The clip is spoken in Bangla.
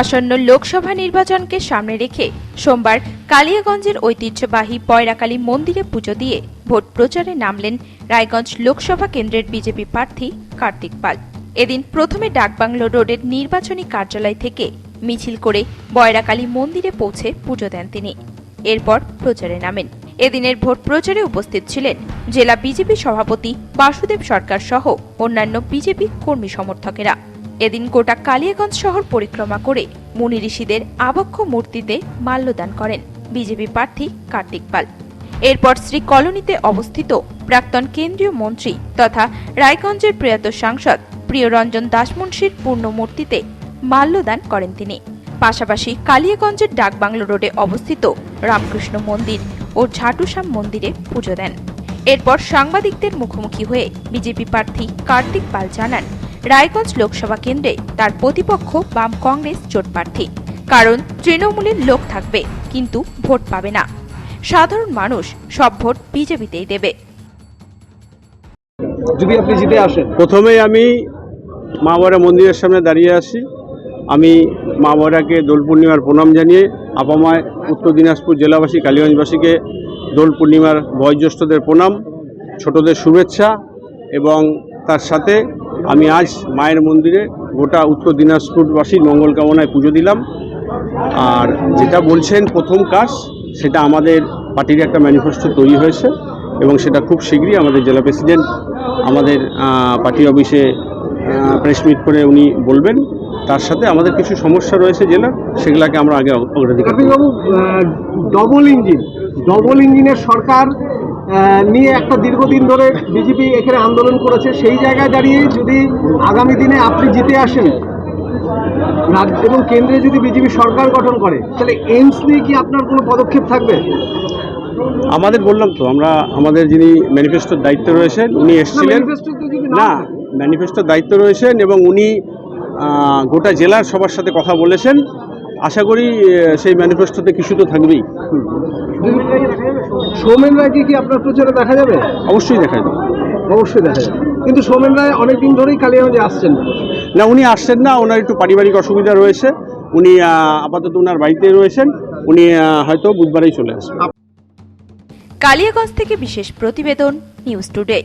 আসন্ন লোকসভা নির্বাচনকে সামনে রেখে সোমবার কালিয়াগঞ্জের ঐতিহ্যবাহী পয়রাকালী মন্দিরে পুজো দিয়ে ভোট প্রচারে নামলেন রায়গঞ্জ লোকসভা কেন্দ্রের বিজেপি প্রার্থী কার্তিক পাল। এদিন প্রথমে ডাকবাংলো রোডের নির্বাচনী কার্যালয় থেকে মিছিল করে বয়রাকালী মন্দিরে পৌঁছে পুজো দেন তিনি। এরপর প্রচারে নামেন। এদিনের ভোট প্রচারে উপস্থিত ছিলেন জেলা বিজেপি সভাপতি বাসুদেব সরকার সহ অন্যান্য বিজেপি কর্মী সমর্থকেরা। এদিন গোটা কালিয়াগঞ্জ শহর পরিক্রমা করে মুনি ঋষিদের আবক্ষ মূর্তিতে মাল্যদান করেন বিজেপি প্রার্থী কার্তিক পাল। এরপর শ্রী কলোনিতে অবস্থিত প্রাক্তন কেন্দ্রীয় মন্ত্রী তথা রায়গঞ্জের প্রয়াত সাংসদ প্রিয়রঞ্জন দাসমুন্সির পূর্ণমূর্তিতে মাল্যদান করেন তিনি। পাশাপাশি কালিয়াগঞ্জের ডাকবাংলো রোডে অবস্থিত রামকৃষ্ণ মন্দির ও ঝাটুশ্যাম মন্দিরে পুজো দেন। এরপর সাংবাদিকদের মুখোমুখি হয়ে বিজেপি প্রার্থী কার্তিক পাল জানান রায়গঞ্জ লোকসভা কেন্দ্রে তার প্রতিপক্ষ বাম কংগ্রেস জোট প্রার্থী। কারণ তৃণমূলের লোক থাকবে কিন্তু ভোট পাবে না। সাধারণ মানুষ সব ভোট বিজেপিতেই দেবে। যদি আপনি জিতে আসেন। প্রথমেই আমি মা বড়া মন্দিরের সামনে দাঁড়িয়ে আসি আমি মা বড়াকে দোল পূর্ণিমার প্রণাম জানিয়ে আপামায় উত্তর দিনাজপুর জেলাবাসী কালীগঞ্জবাসীকে দোল পূর্ণিমার বয়োজ্যেষ্ঠদের প্রণাম ছোটদের শুভেচ্ছা এবং তার সাথে আমি আজ মায়ের মন্দিরে গোটা উত্তর দিনাজপুরবাসীর মঙ্গল কামনায় পুজো দিলাম। আর যেটা বলছেন প্রথম কাজ সেটা আমাদের পার্টির একটা ম্যানিফেস্টো তৈরি হয়েছে এবং সেটা খুব শীঘ্রই আমাদের জেলা প্রেসিডেন্ট আমাদের পার্টি অফিসে প্রেস মিট করে উনি বলবেন। তার সাথে আমাদের কিছু সমস্যা রয়েছে জেলার সেগুলোকে আমরা আগে অগ্রাধিকার ডবল ইঞ্জিন ডবল ইঞ্জিনের সরকার নিয়ে একটা দীর্ঘদিন ধরে বিজেপি এখানে আন্দোলন করেছে। সেই জায়গায় দাঁড়িয়ে যদি আগামী দিনে আপনি জিতে আসেন রাজ্য এবং কেন্দ্রে যদি বিজেপি সরকার গঠন করে তাহলে এইমস নিয়ে কি আপনার কোনো পদক্ষেপ থাকবে? আমাদের বললাম তো আমরা আমাদের যিনি ম্যানিফেস্টোর দায়িত্ব রয়েছেন উনি এসেছিলেন। না ম্যানিফেস্টোর দায়িত্ব রয়েছেন এবং উনি গোটা জেলার সবার সাথে কথা বলেছেন। আশা করি সেই ম্যানিফেস্টোতে কিছু তো থাকবেই। সৌমেন রায়কে কি আপনার প্রচারে দেখা যাবে? অবশ্যই দেখা যাবে। অবশ্যই দেখা যাবে। কিন্তু সৌমেন রায় অনেকদিন ধরেই কালিয়াগঞ্জে আসছেন না। না উনি আসছেন না ওনার একটু পারিবারিক অসুবিধা রয়েছে। উনি আপাতত ওনার বাড়িতে রয়েছেন। উনি হয়তো বুধবারেই চলে আসবেন। কালিয়াগঞ্জ থেকে বিশেষ প্রতিবেদন নিউজ টুডে।